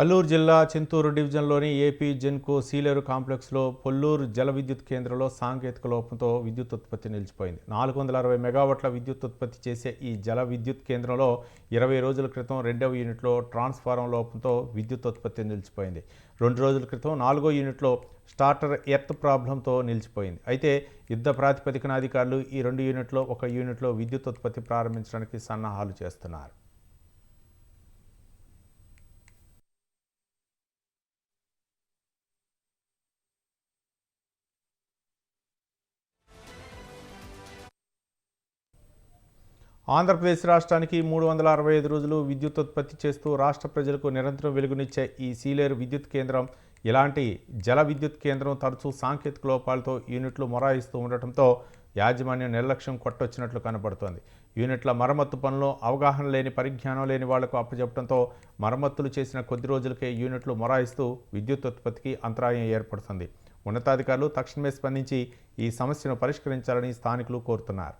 అల్లూరు జిల్లా చింతూరు డివిజన్లోని ఏపీ జెన్కో సీలేరు కాంప్లెక్స్లో పొల్లూరు జల విద్యుత్ కేంద్రంలో సాంకేతిక లోపంతో విద్యుత్ ఉత్పత్తి నిలిచిపోయింది. నాలుగు వందల అరవై మెగావాట్ల విద్యుత్ ఉత్పత్తి చేసే ఈ జల విద్యుత్ కేంద్రంలో ఇరవై రోజుల క్రితం రెండవ యూనిట్లో ట్రాన్స్ఫారం లోపంతో విద్యుత్ ఉత్పత్తి నిలిచిపోయింది. రెండు రోజుల క్రితం నాలుగో యూనిట్లో స్టార్టర్ ఎర్త్ ప్రాబ్లంతో నిలిచిపోయింది. అయితే యుద్ధ ప్రాతిపదికన అధికారులు ఈ రెండు యూనిట్లో ఒక యూనిట్లో విద్యుత్ ఉత్పత్తి ప్రారంభించడానికి సన్నాహాలు చేస్తున్నారు. ఆంధ్రప్రదేశ్ రాష్ట్రానికి మూడు వందల అరవై ఐదు రోజులు విద్యుత్ ఉత్పత్తి చేస్తూ రాష్ట్ర ప్రజలకు నిరంతరం వెలుగునిచ్చే ఈ సీలేరు విద్యుత్ కేంద్రం ఇలాంటి జల విద్యుత్ కేంద్రం తరచూ సాంకేతిక లోపాలతో యూనిట్లు మొరాయిస్తూ ఉండటంతో యాజమాన్యం నిర్లక్ష్యం కొట్టొచ్చినట్లు కనబడుతోంది యూనిట్ల మరమ్మత్తు పనులు అవగాహన లేని పరిజ్ఞానం లేని వాళ్ళకు అప్పచెప్పడంతో మరమ్మతులు చేసిన కొద్ది రోజులకే యూనిట్లు మొరాయిస్తూ విద్యుత్ ఉత్పత్తికి అంతరాయం ఏర్పడుతుంది. ఉన్నతాధికారులు తక్షణమే స్పందించి ఈ సమస్యను పరిష్కరించాలని స్థానికులు కోరుతున్నారు.